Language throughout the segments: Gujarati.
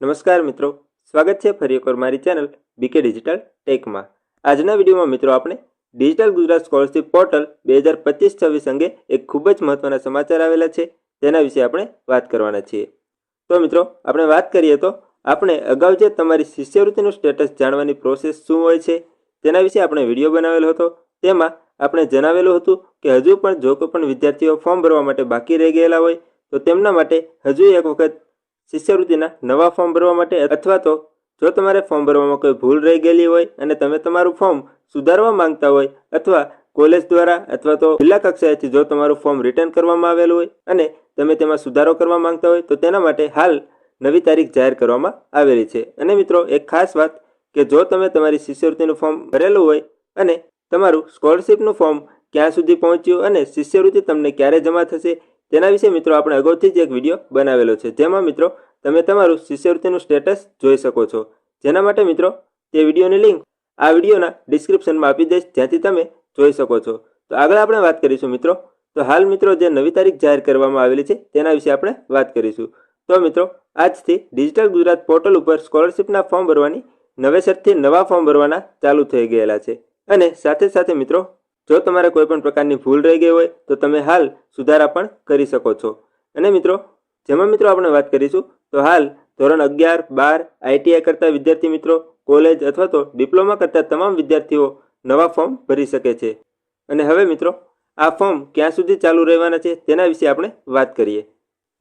નમસ્કાર મિત્રો, સ્વાગત છે ફરી એકવાર મારી ચેનલ બીકે ડિજિટલ ટેકમાં આજના વિડીયોમાં મિત્રો આપણે ડિજિટલ ગુજરાત સ્કોલરશિપ પોર્ટલ બે હજાર પચીસ છવ્વીસ અંગે એક ખૂબ જ મહત્વના સમાચાર આવેલા છે તેના વિશે આપણે વાત કરવાના છીએ. તો મિત્રો, આપણે વાત કરીએ તો આપણે અગાઉ જે તમારી શિષ્યવૃત્તિનું સ્ટેટસ જાણવાની પ્રોસેસ શું હોય છે, તેના વિશે આપણે વીડિયો બનાવેલો હતો. તેમાં આપણે જણાવેલું હતું કે હજુ પણ જો કોઈ પણ વિદ્યાર્થીઓ ફોર્મ ભરવા માટે બાકી રહી ગયેલા હોય, તો તેમના માટે હજુ એક વખત શિષ્યવૃત્તિના નવા ફોર્મ ભરવા માટે અથવા તો જો તમારે ફોર્મ ભરવામાં કોઈ ભૂલ રહી ગયેલી હોય અને તમે તમારું ફોર્મ સુધારવા માંગતા હોય અથવા કોલેજ દ્વારા અથવા તો જિલ્લા કક્ષાએથી જો તમારું ફોર્મ રિટર્ન કરવામાં આવેલું હોય અને તમે તેમાં સુધારો કરવા માંગતા હોય તો તેના માટે હાલ નવી તારીખ જાહેર કરવામાં આવેલી છે. અને મિત્રો, એક ખાસ વાત કે જો તમે તમારી શિષ્યવૃત્તિનું ફોર્મ ભરેલું હોય અને તમારું સ્કોલરશિપનું ફોર્મ ક્યાં સુધી પહોંચ્યું અને શિષ્યવૃત્તિ તમને ક્યારે જમા થશે તેના વિશે મિત્રો આપણે અગાઉથી જ એક વીડિયો બનાવેલો છે. જેમાં મિત્રો તમે તમારું શિષ્યવૃત્તિનું સ્ટેટસ જોઈ શકો છો. જેના માટે મિત્રો તે વિડીયોની લિંક આ વિડીયોના ડિસ્ક્રિપ્શનમાં આપી દઈશ. જ્યાંથી તમે જોઈ શકો છો. તો આગળ આપણે વાત કરીશું મિત્રો. તો હાલ મિત્રો જે નવી તારીખ જાહેર કરવામાં આવેલી છે, તેના વિશે આપણે વાત કરીશું. તો મિત્રો, આજથી ડિજિટલ ગુજરાત પોર્ટલ ઉપર સ્કોલરશિપના ફોર્મ ભરવાની નવેસરથી નવા ફોર્મ ભરવાના ચાલુ થઈ ગયેલા છે. અને સાથે સાથે મિત્રો જો તમારે કોઈ પણ પ્રકારની ભૂલ રહી ગઈ હોય, તો તમે હાલ સુધારા પણ કરી શકો છો. અને મિત્રો, જેમાં મિત્રો આપણે વાત કરીશું, તો હાલ ધોરણ અગિયાર, બાર આઈટીઆઈ કરતા વિદ્યાર્થી મિત્રો, કોલેજ અથવા તો ડિપ્લોમા કરતા તમામ વિદ્યાર્થીઓ નવા ફોર્મ ભરી શકે છે. અને હવે મિત્રો, આ ફોર્મ ક્યાં સુધી ચાલુ રહેવાના છે તેના વિશે આપણે વાત કરીએ.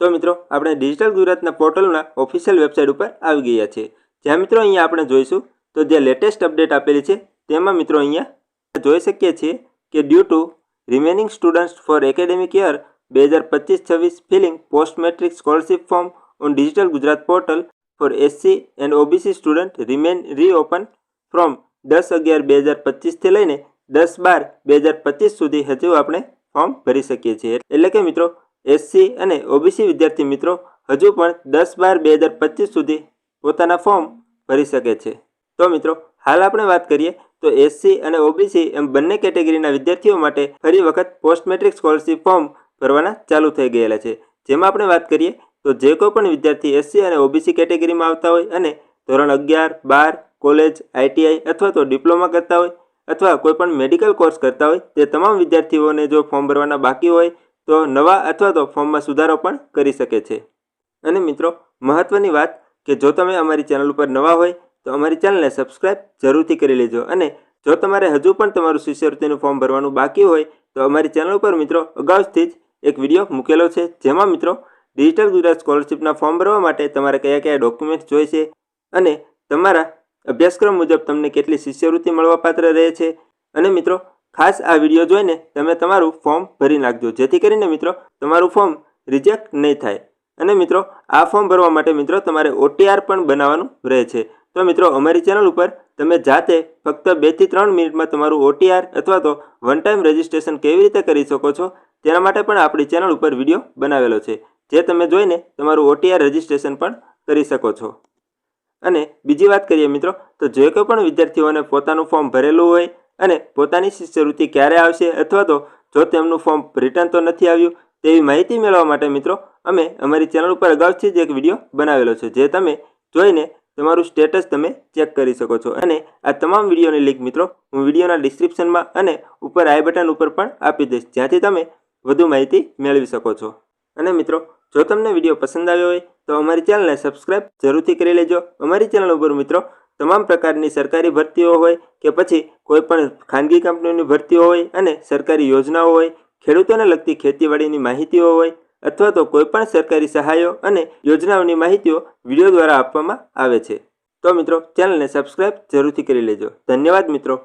તો મિત્રો, આપણે ડિજિટલ ગુજરાતના પોર્ટલના ઓફિશિયલ વેબસાઇટ ઉપર આવી ગયા છે જ્યાં મિત્રો અહીંયા આપણે જોઈશું, તો જે લેટેસ્ટ અપડેટ આપેલી છે, તેમાં મિત્રો અહીંયા જોઈ શકીએ છીએ કે due to remaining students for academic year બે હજાર પચીસ છવ્વીસ filling post matric scholarship form on digital Gujarat portal for SC and OBC student remain reopen from દસ અગિયાર બે હજાર પચીસથી લઈને દસ બાર બે હજાર પચીસ સુધી હજુ આપણે ફોર્મ ભરી શકીએ છીએ. એટલે કે મિત્રો એસસી અને ઓબીસી વિદ્યાર્થી મિત્રો હજુ પણ દસ બાર બે હજાર પચીસ સુધી પોતાના ફોર્મ ભરી શકે છે. તો મિત્રો, હાલ આપણે વાત કરીએ તો એસસી અને ઓબીસી એમ બંને કેટેગરીના વિદ્યાર્થીઓ માટે ફરી વખત પોસ્ટ મેટ્રિક સ્કોલરશીપ ફોર્મ ભરવાના ચાલુ થઈ ગયેલા છે. જેમાં આપણે વાત કરીએ તો જે કોઈ પણ વિદ્યાર્થી એસસી અને ઓબીસી કેટેગરીમાં આવતા હોય અને ધોરણ અગિયાર, બાર, કોલેજ આઈટીઆઈ અથવા તો ડિપ્લોમા કરતા હોય અથવા કોઈપણ મેડિકલ કોર્સ કરતા હોય તે તમામ વિદ્યાર્થીઓને જો ફોર્મ ભરવાના બાકી હોય તો નવા અથવા તો ફોર્મમાં સુધારો પણ કરી શકે છે. અને મિત્રો મહત્ત્વની વાત કે જો તમે અમારી ચેનલ ઉપર નવા હોય તો અમારી ચેનલને સબસ્ક્રાઇબ જરૂરથી કરી લેજો અને જો તમારે હજુ પણ તમારું શિષ્યવૃત્તિનું ફોર્મ ભરવાનું બાકી હોય તો અમારી ચેનલ ઉપર મિત્રો અગાઉથી જ એક વીડિયો મૂકેલો છે. જેમાં મિત્રો ડિજિટલ ગુજરાત સ્કોલરશિપના ફોર્મ ભરવા માટે તમારે કયા કયા ડોક્યુમેન્ટ્સ જોઈશે અને તમારા અભ્યાસક્રમ મુજબ તમને કેટલી શિષ્યવૃત્તિ મળવાપાત્ર રહે છે અને મિત્રો ખાસ આ વીડિયો જોઈને તમે તમારું ફોર્મ ભરી નાખજો. જેથી કરીને મિત્રો તમારું ફોર્મ રિજેક્ટ નહીં થાય. અને મિત્રો આ ફોર્મ ભરવા માટે મિત્રો તમારે ઓટીઆર પણ બનાવવાનું રહે છે. તો મિત્રો, અમારી ચેનલ ઉપર તમે જાતે ફક્ત બેથી ત્રણ મિનિટમાં તમારું ઓટીઆર અથવા તો વન ટાઈમ રજિસ્ટ્રેશન કેવી રીતે કરી શકો છો, તેના માટે પણ આપણી ચેનલ ઉપર વીડિયો બનાવેલો છે, જે તમે જોઈને તમારું ઓટીઆર રજિસ્ટ્રેશન પણ કરી શકો છો. અને બીજી વાત કરીએ મિત્રો, તો જે કોઈ પણ વિદ્યાર્થીઓને પોતાનું ફોર્મ ભરેલું હોય અને પોતાની શિષ્યવૃત્તિ ક્યારે આવશે અથવા તો જો તેમનું ફોર્મ રિટર્ન તો નથી આવ્યું, તેવી માહિતી મેળવવા માટે મિત્રો, અમે અમારી ચેનલ ઉપર અગાઉથી જ એક વીડિયો બનાવેલો છે, જે તમે જોઈને તમારું સ્ટેટસ તમે ચેક કરી શકો છો. અને આ તમામ વિડીયોની લિંક મિત્રો, હું વિડીયોના ડિસ્ક્રિપ્શનમાં અને ઉપર આઈ બટન ઉપર પણ આપી દઈશ, જ્યાંથી તમે વધુ માહિતી મેળવી શકો છો. અને મિત્રો, જો તમને વીડિયો પસંદ આવ્યો હોય, તો અમારી ચેનલને સબસ્ક્રાઇબ જરૂરથી કરી લેજો. અમારી ચેનલ ઉપર મિત્રો, તમામ પ્રકારની સરકારી ભરતીઓ હોય કે પછી કોઈપણ ખાનગી કંપનીઓની ભરતીઓ હોય અને સરકારી યોજનાઓ હોય, ખેડૂતોને લગતી ખેતીવાડીની માહિતીઓ હોય અથવા તો કોઈપણ સરકારી સહાયો અને યોજનાઓની માહિતીઓ વીડિયો દ્વારા આપવામાં આવે છે. તો મિત્રો, ચેનલને સબસ્ક્રાઇબ જરૂરથી કરી લેજો. ધન્યવાદ મિત્રો.